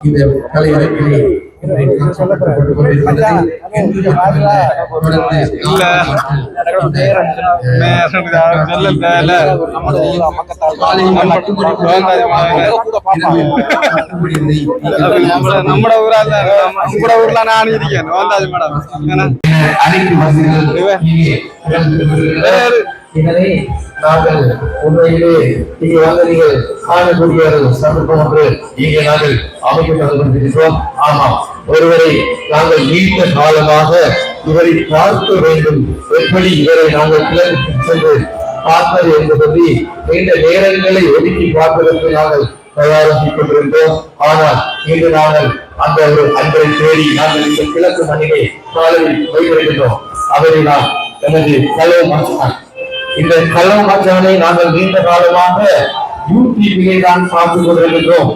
இந்த கலை அமைப்பிலே இன்றைக்கு காட்சிப்படுத்தப்பட்டுக் கொண்டிருக்கிறது. இன்றைய நாளில் தொடர்ந்து இல்ல. നമ്മുടെ ഊരാണ് നമ്മുടെ ഊരിലാണ് ആണ് ഇരിക്കുന്നത് ഓന്താജ് മേഡം அழைப்பு வசதிகள் எனவே நாங்கள் உண்மையிலே இங்கே வந்து நீங்கள் காணக்கூடிய ஒரு சந்தர்ப்பம் ஒன்று. இங்கே ஆமாம். ஒருவரை நாங்கள் நீண்ட காலமாக இவரை பார்க்க வேண்டும். எப்படி இவரை நாங்கள் கிளம்பி சென்று பார்ப்பது பற்றி நீண்ட நேரங்களை ஒதுக்கி பார்ப்பதற்கு நாங்கள் தயாராகிக் கொண்டிருந்தோம். ஆனால் இன்று நாங்கள் அந்த ஒரு அன்பரை தேடி நாங்கள் இந்த கிழக்கு மண்ணிலே காலையில் வைத்திருக்கின்றோம். அவரை நாம் எனது கலவு மச்சான் இந்த கலவு மச்சானை நாங்கள் நீண்ட காலமாக யூடியூபிலே தான் பார்த்து கொண்டிருக்கின்றோம்.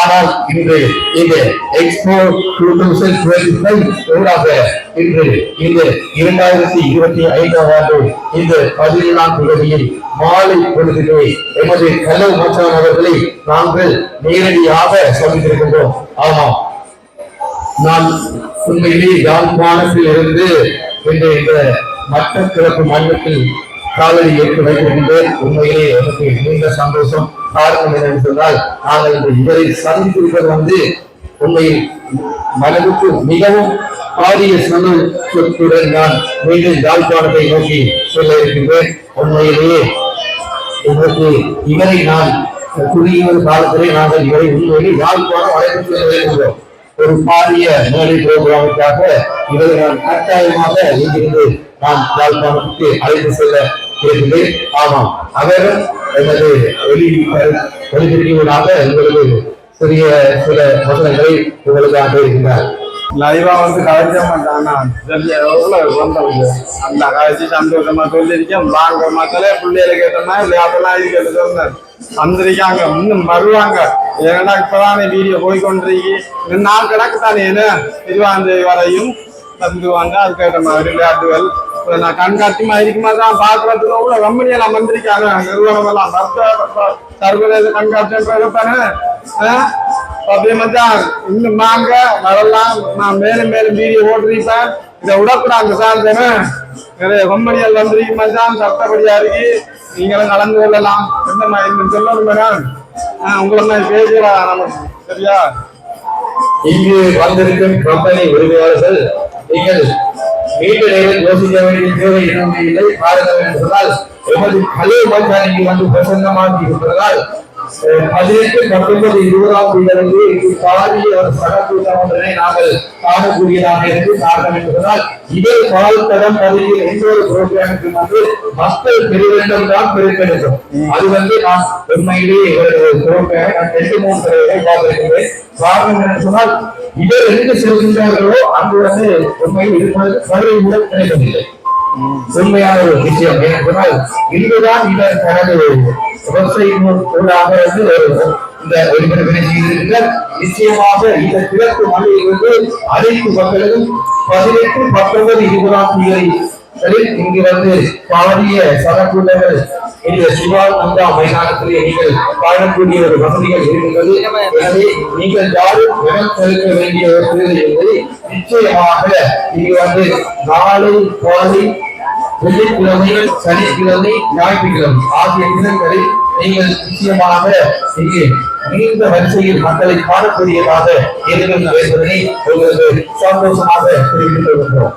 ஆனால் இன்று இந்த expo two thousand twenty five இன்று இந்த இரண்டாயிரத்தி இருபத்தி ஐந்தாம் ஆண்டு இந்த பதினேழாம் தொகுதியில் மாலை பொழுதிலே எமது கல்லூர் மச்சான் அவர்களை நாங்கள் நேரடியாக சந்தித்திருக்கின்றோம். ஆமாம் நான் உண்மையிலே யாழ்ப்பாணத்தில் இருந்து இந்த மற்ற கிழக்கு மண்டலத்தில் காலடி ஏற்று வைத்திருந்தேன் உண்மையிலே எனக்கு மிகுந்த சந்தோஷம். காரணம் என்னன்னு சொன்னால் நாங்கள் இந்த இவரை சந்தித்திருப்பது வந்து உண்மையில் மனதுக்கு மிகவும் பாரிய சந்தோஷத்துடன் நான் மீண்டும் யாழ்ப்பாணத்தை நோக்கி சொல்ல இருக்கின்றேன். உண்மையிலேயே எங்களுக்கு இவரை நான் குறுகிய காலத்திலே நாங்கள் இவரை உண்மையிலே யாழ்ப்பாணம் அழைத்து செல்ல ஒரு பாரிய மேலை புரோகிராமுக்காக இவரை நான் கட்டாயமாக இங்கிருந்து நான் யாழ்ப்பாணத்துக்கு அழைத்து செல்ல இருக்கிறேன் ஆமாம் அவர் எனது ஒளி ஒளிபெருக்கியவனாக உங்களுக்கு சிறிய சில வசனங்களை உங்களுக்காக இருக்கின்றார் லைவா வந்து கதைச்ச மாட்டானா? எவ்வளவு வந்தவங்க அந்த கதைச்சு சந்தோஷமா சொல்லியிருக்கேன். வாங்க மக்களே பிள்ளைகளை கேட்டோம்னா அதெல்லாம் இருக்கிறது சொன்னேன் வந்திருக்காங்க இன்னும் வருவாங்க. ஏன்னா இப்பதானே வீடியோ போய் கொண்டிருக்கி நாள் கிடக்கு தானே என்ன? திருவாந்தை வரையும் தந்துவாங்க அதுக்கேற்ற மாதிரி விளையாட்டுகள் நான் கண்காட்சி இருக்குமா தான் பாக்குறதுக்கு கூட கம்பெனி நான் வந்திருக்காங்க. நிறுவனம் எல்லாம் சர்வதேச கண்காட்சி அப்படியே மச்சான் இன்னும் மாங்க வரலாம். நான் மேலும் மேலும் வீடியோ சார் இதை விடக்கூடாது சார் தானே. நிறைய கம்பெனிகள் மச்சான் சட்டப்படியா இருக்கு. நீங்களும் கலந்து கொள்ளலாம். என்ன மாதிரி இன்னும் சொல்லணும் மேடம். உங்களை மாதிரி சரியா? இங்கு வந்திருக்கும் கம்பெனி உரிமையாளர்கள் நீங்கள் நீண்ட நேரம் யோசிக்க வேண்டிய தேவை எதுவுமே இல்லை. பாருங்கள் எமது கலை வந்து இருப்பதால் பதினெட்டு பத்தொன்பது இருபதாம் தேதியிலிருந்து இங்கு பாரிய ஒரு சடக்கூட்டம் ஒன்றினை நாங்கள் காணக்கூடியதாக காரணம் என்பதனால் இதே பகுதியில் எந்த ஒரு புரோகிராமுக்கும் வந்து மக்கள் பெருவெண்டம் தான் பெருக்க அது வந்து நான் உண்மையிலேயே ஒரு புரோகிராம் நான் ரெண்டு மூன்று தடவை பார்த்திருக்கிறேன். காரணம் சொன்னால் இவர் எங்கு செல்கின்றார்களோ அங்கு வந்து உண்மையில் இருப்பது கருவை கூட உண்மையான ஒரு விஷயம். ஏனென்றால் இங்குதான் இவர் தனது விவசாயிகளாக வந்து இந்த ஒளிபரப்பினை செய்திருக்கிறார். நிச்சயமாக இந்த கிழக்கு மலையிலிருந்து அனைத்து மக்களும் பதினெட்டு பத்தொன்பது இருபதாம் தேதி இங்கு வந்து பாரிய சடக்கூட்டங்கள் இந்த சிவானந்தா மைதானத்திலே நீங்கள் வாழக்கூடிய ஒரு வசதிகள் இருக்கின்றது. எனவே நீங்கள் யாரும் இடம் வேண்டிய ஒரு தேவை என்பதை நிச்சயமாக இங்கு வந்து நாளை காலை வெள்ளிக்கிழமை சனிக்கிழமை ஞாயிற்றுக்கிழமை ஆகிய தினங்களில் நீங்கள் நிச்சயமாக இங்கே நீண்ட வரிசையில் மக்களை காணக்கூடியதாக இருக்கிறது என்பதனை உங்களுக்கு சந்தோஷமாக தெரிவித்துக் கொள்கிறோம்.